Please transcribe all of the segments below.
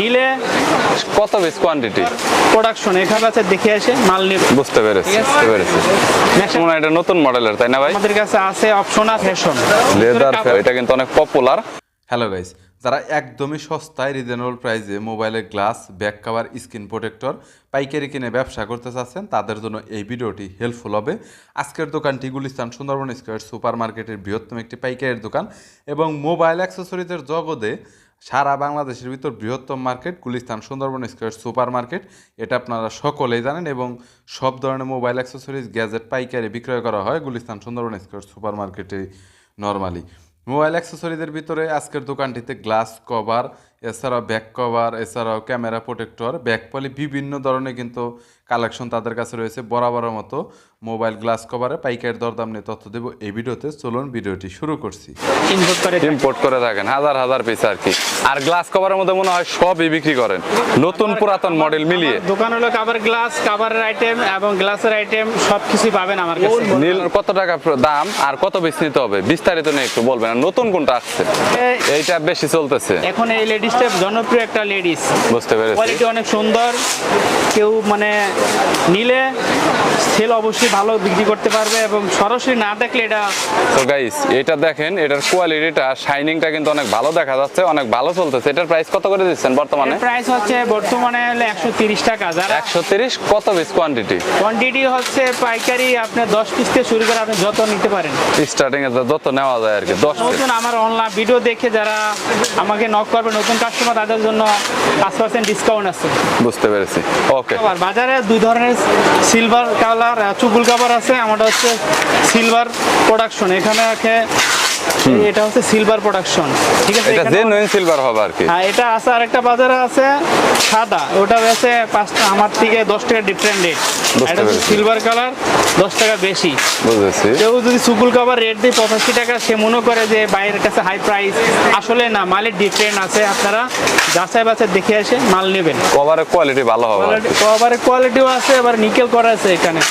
নিলে কত piece quantity production এখানে আছে দেখে এসে মাল নিয়ে বুঝতে পেরেছি বুঝতে পেরেছি। মনে হয় এটা নতুন মডেলের তাই না ভাই? আমাদের কাছে আছে অপশন আর ফ্যাশন লেদার এটা কিন্তু অনেক পপুলার হ্যালো গাইস যারা একদমই সস্তায় রিজনেবল প্রাইসে মোবাইলের glass back cover screen protector পাইকারি কিনে ব্যবসা করতে চাচ্ছেন তাদের জন্য এই ভিডিওটি হেল্পফুল হবে। আজকের দোকানটি গুলিস্তান সুন্দরবন স্কোয়ার সুপার মার্কেটের বৃহত্তম একটি পাইকারির দোকান এবং মোবাইল অ্যাক্সেসরিজের জগতে সারা বাংলাদেশের ভিতর বৃহত্তম market Gulistan Sundarban square super market. এটা আপনারা সকলেই জানেন এবং সব ধরনের মোবাইল অ্যাক্সেসরিজ, গ্যাজেট, পাইকারি বিক্রয় করা হয় গুলিস্তান সুন্দরবন স্কোয়ার সুপার মার্কেটে নর্মালি মোবাইল অ্যাক্সেসরিজের ভিতরে আজকের দোকানটিতে গ্লাস কভার, এছাড়াও ব্যাক কভার, এছাড়াও ক্যামেরা প্রোটেক্টর ব্যাক পলি, বিভিন্ন ধরনের কিন্তু কালেকশন তাদের কাছে রয়েছে বরাবরের মতো। মোবাইল গ্লাস কভারে পাইকারি দরদাম নিয়ে তথ্য দেবো এই ভিডিওতে। চলুন ভিডিওটি শুরু করছি। করে ইম্পোর্ট করে থাকেন হাজার হাজার পিস আর কি। আর গ্লাস কভারের মধ্যে মনে হয় সবই বিক্রি করেন। নতুন পুরাতন মডেল মিলিয়ে। দোকান হলো কাভার গ্লাস কাভারের আইটেম এবং গ্লাসের আইটেম সব কিছুই পাবেন আমার কাছে। নীল কত টাকা দাম আর কত পিস নিতে হবে? বিস্তারিত নিয়ে একটু বলবেন। আর নতুন কোনটা আসছে? এইটা বেশি চলতেছে। এখন এই লেডিসটা জনপ্রিয় একটা লেডিস বুঝতে পেরেছি। কোয়ালিটি অনেক সুন্দর। কেউ মানে নিলে সেল অবশ্যই ভালো বিক্রি করতে পারবে এবং সরাসরি না দেখলে এটা তো গাইস এটা দেখেন এটার কোয়ালিটিটা শাইনিংটা কিন্তু অনেক ভালো দেখা যাচ্ছে অনেক ভালো চলতেছে। এটার প্রাইস কত করে দিচ্ছেন বর্তমানে? প্রাইস হচ্ছে বর্তমানে হলে একশো তিরিশ টাকা। যারা একশো তিরিশ কত পিস কোয়ান্টিটি কোয়ান্টিটি হচ্ছে পাইকারি আপনার দশ পিস থেকে শুরু করে আপনি যত নিতে পারেন। স্টার্টিং এ যত নেওয়া যায় আর কি দশ পিস নতুন আমার অনলাইন ভিডিও দেখে যারা আমাকে নক করবে নতুন কাস্টমার তাদের জন্য পাঁচ পার্সেন্ট ডিসকাউন্ট আছে। বুঝতে পেরেছি। ওকে আবার বাজারে দুই ধরনের সিলভার কালার চুকুল কাভার আছে আমারটা হচ্ছে সিলভার প্রোডাকশন এখানে আছে এটা হচ্ছে সিলভার প্রোডাকশন ঠিক আছে এটা জেনুইন সিলভার হবে আর কি। হ্যাঁ এটা আছে আরেকটা বাজারে আছে সাদা। ওটা হচ্ছে পাঁচটা আমার থেকে দশ টাকা ডিফারেন্ট রেট এটা হচ্ছে সিলভার কালার দশ টাকা বেশি। বুঝেছি। কেউ যদি সুকুল কাভার রেট দিয়ে পঁচাশি টাকা সে মনে করে যে বাইরের কাছে হাই প্রাইস আসলে না মালের ডিফারেন্ট আছে। আপনারা যাচাই বাছাই দেখে এসে মাল নেবেন। কভারের কোয়ালিটি ভালো হবে কভারের কোয়ালিটিও আছে এবার নিকেল করা আছে এখানে।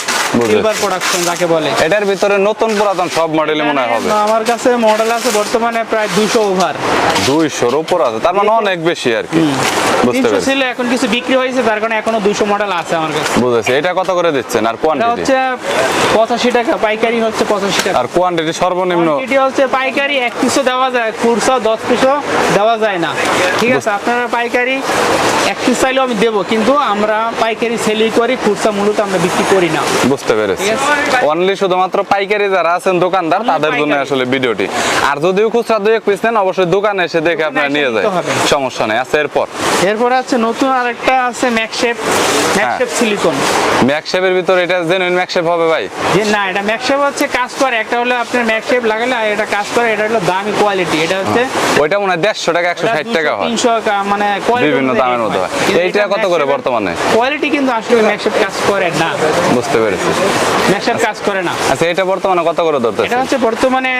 সিলভার প্রোডাকশন যাকে বলে। এটার ভিতরে নতুন পুরাতন সব মডেলই মনে হবে। আমার কাছে মডেল আছে বর্তমানে প্রায় দুশো ওভার দুইশোর উপর আছে তার মানে অনেক বেশি আর কি। বুঝতে পেরেছি। ছিল এখন কিছু বিক্রি হয়েছে তার কারণে এখনও দুশো মডেল আছে আমার কাছে। বুঝেছি এটা কত করে দিচ্ছেন আর এটা কোয়ান্টিটি হচ্ছে পঁচাশি টাকা পাইকারি হচ্ছে পঁচাশি টাকা। আর কোয়ান্টিটি সর্বনিম্ন? কোয়ান্টিটি হচ্ছে পাইকারি এক পিসও দেওয়া যায় খুরসা দশ পিসও দেওয়া যায় না। ঠিক আছে আপনারা পাইকারি এক পিস চাইলেও আমি দেবো কিন্তু আমরা পাইকারি সেলই করি খুরসা মূলত আমরা বিক্রি করি না। বুঝতে পেরেছি। অনলি শুধুমাত্র পাইকারি যারা আছেন দোকানদার তাদের জন্য আসলে ভিডিওটি। আর যদিও খুচরা দুই এক পিস নেন অবশ্যই দোকানে এসে দেখে আপনারা নিয়ে যায় সমস্যা নেই। আচ্ছা এরপর? এরপরে আছে নতুন আরেকটা আছে ম্যাকশেপ। ম্যাকশেপ সিলিকন ম্যাকশেপের ভিতরে এটা জেনুইন ম্যাকশেপ হবে ভাই? যে না এটা ম্যাকশেপ হচ্ছে কাজ করে একটা হলো আপনার ম্যাকশেপ লাগালে আর এটা কাজ করে এটা হলো দামি কোয়ালিটি এটা হচ্ছে ওইটা মনে হয় দেড়শো টাকা একশো ষাট টাকা হয়। তিনশো মানে বিভিন্ন দামের মধ্যে হয়। এইটা কত করে বর্তমানে? কোয়ালিটি কিন্তু আসলে ম্যাকশেপ কাজ করে না। বুঝতে পেরেছি। ম্যাকশেপ কাজ করে না। আচ্ছা এটা বর্তমানে কত করে ধরতেছে এটা হচ্ছে বর্তমানে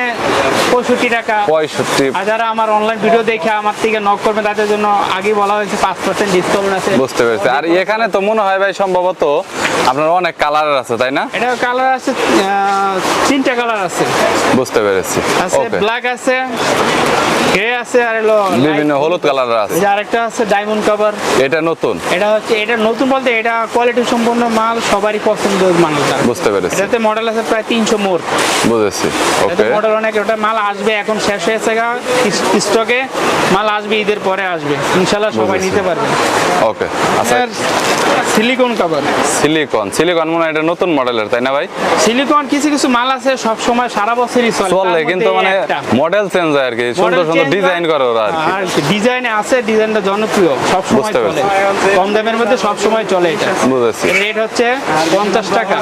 পঁয়ষট্টি টাকা। পঁয়ষট্টি। আর যারা আমার অনলাইন ভিডিও দেখে আমার থেকে নক করবে তাদের জন্য আগে বলা হয়েছে পাঁচ পার্সেন্ট ডিসকাউন্ট আছে। বুঝতে পেরেছি। আর এখানে তো মনে হয় ভাই সম্ভবত আপনার অনেক কালার আছে তাই না? এটা কালার আছে তিনটা কালার আছে। বুঝতে পেরেছি। আছে ব্ল্যাক আছে গ্রে আছে আর হলো বিভিন্ন হলুদ কালারের আছে। যে আরেকটা আছে ডায়মন্ড কভার এটা নতুন? এটা হচ্ছে এটা নতুন বলতে এটা কোয়ালিটি সম্পন্ন মাল সবারই পছন্দের মালটা বুঝতে পেরেছি। এটাতে মডেল আছে প্রায় তিনশো মোট বুঝেছি। ওকে মডেল অনেক ওটা মাল আসবে এখন শেষ হয়েছে গা স্টকে মাল আসবে ঈদের পরে আসবে। ইনশাল্লাহ সবাই। নিতে পারবে। ওকে আচ্ছা। সিলিকন কভার সিলিকন সিলিকন মনে হয় এটা নতুন মডেলের তাই না ভাই? সিলিকন কিছু কিছু মাল আছে সব সময় সারা বছরই চলে। চলে কিন্তু মানে মডেল চেঞ্জ হয় আর কি সুন্দর সুন্দর ডিজাইন করে ওরা আর কি। ডিজাইনে আছে ডিজাইনটা জনপ্রিয় সব সময় চলে। কম দামের মধ্যে সব সময় চলে এটা। বুঝেছি। রেট হচ্ছে পঞ্চাশ টাকা।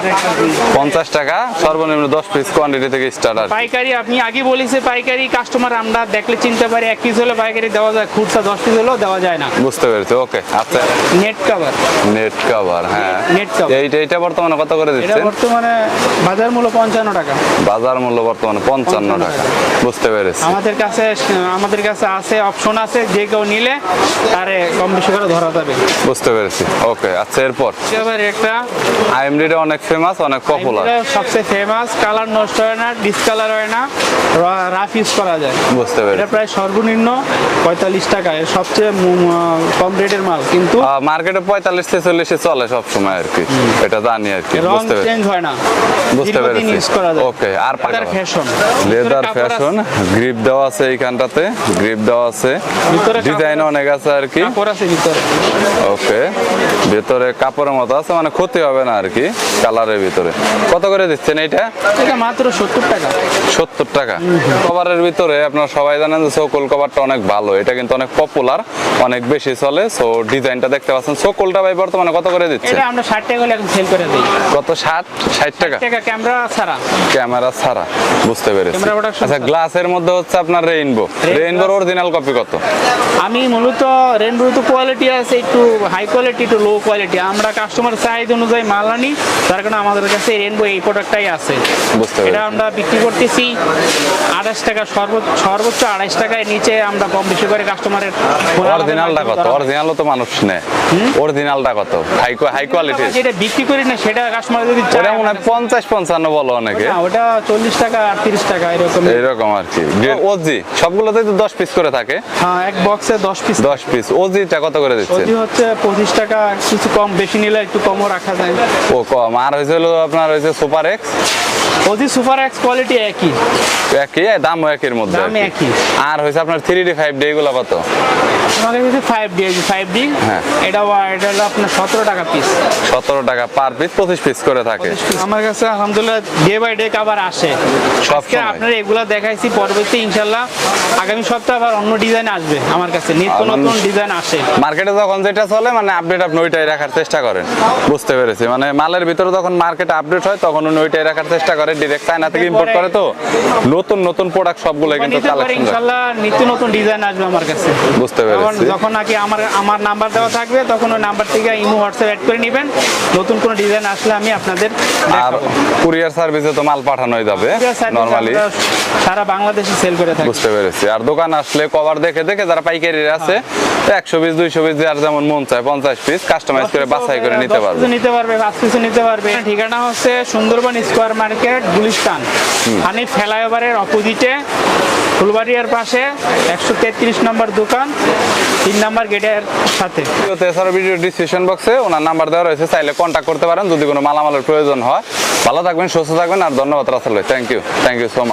পঞ্চাশ টাকা সর্বনিম্ন দশ পিস কোয়ান্টিটি থেকে স্টার্ট আর পাইকারি আপনি আগে বলেছে পাইকারি কাস্টমার আমরা দেখলে চিনতে পারি এক পিস হলে পাইকারি দেওয়া যায় খুচরা দশ পিস হলেও দেওয়া যায় না। বুঝতে পেরেছি ওকে আচ্ছা। নেট কভার নেট কভার হ্যাঁ। Net cover। এইটা এইটা বর্তমানে কত করে এটা দিচ্ছেন? বর্তমানে বাজার মূল্য পঞ্চান্ন টাকা। বাজার মূল্য বর্তমানে পঞ্চান্ন টাকা। বুঝতে পেরেছি। আমাদের কাছে আমাদের কাছে আছে অপশন আছে যে কেউ নিলে তারে কম বেশি করে ধরা যাবে। বুঝতে পেরেছি। ওকে আচ্ছা এরপর? এবার একটা আইএমডিটা অনেক ফেমাস অনেক পপুলার সবচেয়ে ফেমাস কালার নষ্ট হয় না ডিসকালার হয় না রাফ ইউজ করা যায়। বুঝতে এটা প্রায় সর্বনিম্ন পঁয়তাল্লিশ টাকা সবচেয়ে কম রেটের মাল কিন্তু মার্কেটে পঁয়তাল্লিশ ছেচল্লিশে চলে সব সময় আর কি। এটা জানি আর কি বুঝতে পেরেছি। হয় না। বুঝতে পেরেছি। ইউজ করা যায়। ওকে আর leather fashion leather fashion grip দেওয়া আছে এইখানটাতে গ্রিপ দেওয়া আছে। ভিতরে ডিজাইন অনেক আছে আর কি। কাপড় আছে ভিতরে। ওকে ভিতরে কাপড়ের মতো আছে মানে ক্ষতি হবে না আর কি কালারের ভিতরে। কত করে দিচ্ছেন এটা মাত্র সত্তর টাকা। সত্তর টাকা। কভারের ভিতরে আপনারা সবাই জানেন যে সোকল কভারটা অনেক ভালো। এটা কিন্তু অনেক পপুলার অনেক বেশি চলে। সো ডিজাইনটা দেখতে পাচ্ছেন। সোকলটা ভাই বর্তমানে কত করে দিচ্ছে এটা আমরা ষাট টাকা হলে এখন সেল করে দিই। কত ষাট? ষাট টাকা? টাকা ক্যামেরা ছাড়া। ক্যামেরা ছাড়া বুঝতে পেরেছি। আচ্ছা গ্লাসের মধ্যে হচ্ছে আপনার রেইনবো রেইনবোর অরিজিনাল কপি কত? আমি মূলত রেনবো তো কোয়ালিটি আছে একটু হাই কোয়ালিটি একটু লো কোয়ালিটি আমরা কাস্টমার চাহিদা অনুযায়ী মাল আনি তার কারণে আমাদের কাছে রেনবো এই প্রোডাক্টটাই আছে। বুঝতে এটা আমরা বিক্রি করতেছি আঠাশ টাকা সর্বোচ্চ সর্বোচ্চ টাকায় নিচে আমরা কম বেশি করে কাস্টমারের অরিজিনালটা কত? তো মানুষ নেয়। অরিজিনালটা কত? হাই হাই কোয়ালিটি যেটা বিক্রি করি না সেটা কাস্টমার যদি চায় ওটা মনে হয় পঞ্চাশ পঞ্চান্ন বলো অনেকে। ওটা চল্লিশ টাকা আটত্রিশ টাকা এরকম। এরকম আর কি। ওজি সবগুলোতে তো দশ পিস করে থাকে। হ্যাঁ এক বক্সে দশ পিস দশ পিস ওজিটা কত করে দিচ্ছে? ওজি হচ্ছে পঁচিশ টাকা কিছু কম বেশি নিলে একটু কমও রাখা যায়। ও কম। আর হয়েছে আপনার হয়েছে super X OG super X quality একই? একই দামও একের মধ্যে দাম একই। আর হয়েছে আপনার থ্রি ডি ফাইভ ডি এগুলো কত? আমাদের কাছে ফাইভ ডি ফাইভ ডি হ্যাঁ। এটা এটা হলো আপনার সতেরো টাকা পিস সতেরো টাকা পার পিস পঁচিশ পিস করে থাকে। আমার কাছে আলহামদুলিল্লাহ ডে বাই ডে কাবার আসে। আজকে। আপনার এগুলা দেখাইছি পরবর্তী ইনশাল্লাহ আগামী সপ্তাহে আবার অন্য ডিজাইন আসবে আমার কাছে। নিত্য নতুন ডিজাইন আসে। মার্কেটে যখন যেটা চলে মানে আপডেট আপনি ওইটাই রাখার চেষ্টা করেন। বুঝতে পেরেছি। মানে মালের ভিতরে যখন মার্কেট আপডেট হয় তখন উনি ওইটাই রাখার চেষ্টা করে ডিরেক্ট চায়না থেকে ইম্পোর্ট করে। তো? নতুন নতুন প্রোডাক্ট সবগুলো কিন্তু কালেকশন ইনশাল্লাহ নিত্য নতুন ডিজাইন আসবে আমার কাছে। বুঝতে পেরেছি। যখন নাকি আমার আমার নাম্বার দেওয়া থাকবে তখন ওই নাম্বার থেকে ইমো হোয়াটসঅ্যাপ অ্যাড করে নেবেন। নতুন কোনো ডিজাইন আসলে আমি আপনাদের আর কুরিয়ার সার্ভিসে তো মাল পাঠানোই যাবে নরমালি সারা বাংলাদেশে সেল করে থাকি। বুঝতে পেরেছি। আর দোকান আসলে কভার দেখে দেখে যারা পাইকারি আছে একশো পিস দুইশো পিস যার যেমন মন চায় পঞ্চাশ পিস কাস্টমাইজ করে বাছাই করে নিতে পারবে। নিতে পারবে পাঁচ পিসও নিতে পারবে। ঠিকানা হচ্ছে সুন্দরবন স্কোয়ার মার্কেট গুলিস্তান। হানি ফ্লাইওভারের অপোজিটে ফুলবাড়িয়ার পাশে একশো তেত্রিশ নম্বর দোকান তিন নম্বর গেটের সাথে। এছাড়া ভিডিও ডিসক্রিপশন বক্সে ওনার নাম্বার দেওয়া রয়েছে চাইলে কন্ট্যাক্ট করতে পারেন যদি কোনো মালামালের প্রয়োজন হয়। ভালো থাকবেন সুস্থ থাকবেন আর ধন্যবাদ রাসেল ভাই। Thank you thank you so much